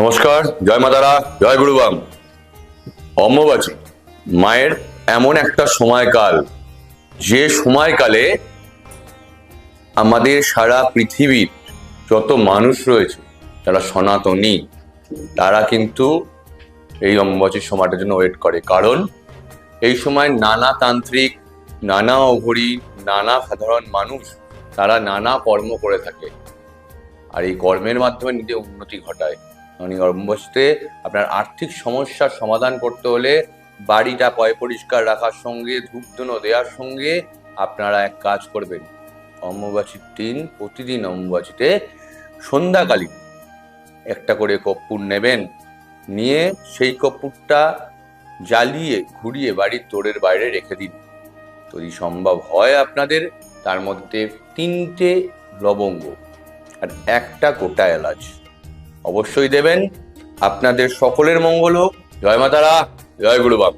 নমস্কার, জয় মাতারা জয় গুরুবাম অম্বুবাচী, মায়ের এমন একটা সময়কাল, যে সময়কালে আমাদের সারা পৃথিবীর যত মানুষ রয়েছে, যারা সনাতনী, তারা কিন্তু এই অম্বুবাচীর সময়টার জন্য ওয়েট করে। কারণ এই সময় নানা তান্ত্রিক, নানা অঘরী, নানা সাধারণ মানুষ, তারা নানা কর্ম করে থাকে। আর এই কর্মের মাধ্যমে নিজে উন্নতি ঘটায়। অম্বুবাচীতে আপনার আর্থিক সমস্যার সমাধান করতে হলে বাড়িটা পয় পরিষ্কার রাখার সঙ্গে, ধূপধুনো দেওয়ার সঙ্গে আপনারা এক কাজ করবেন। অম্বুবাচীর দিন, প্রতিদিন অম্বুবাচীতে সন্ধ্যাকালীন একটা করে কর্পূর নেবেন, নিয়ে সেই কর্পূরটা জ্বালিয়ে, ঘুরিয়ে বাড়ির তোড়ের বাইরে রেখে দিন। যদি সম্ভব হয় আপনাদের, তার মধ্যে তিনটে লবঙ্গ আর একটা গোটা এলাচ। অবশ্যই দেবেন। আপনাদের সকলের মঙ্গল হোক। জয় মাতারা জয় গুরুবাব।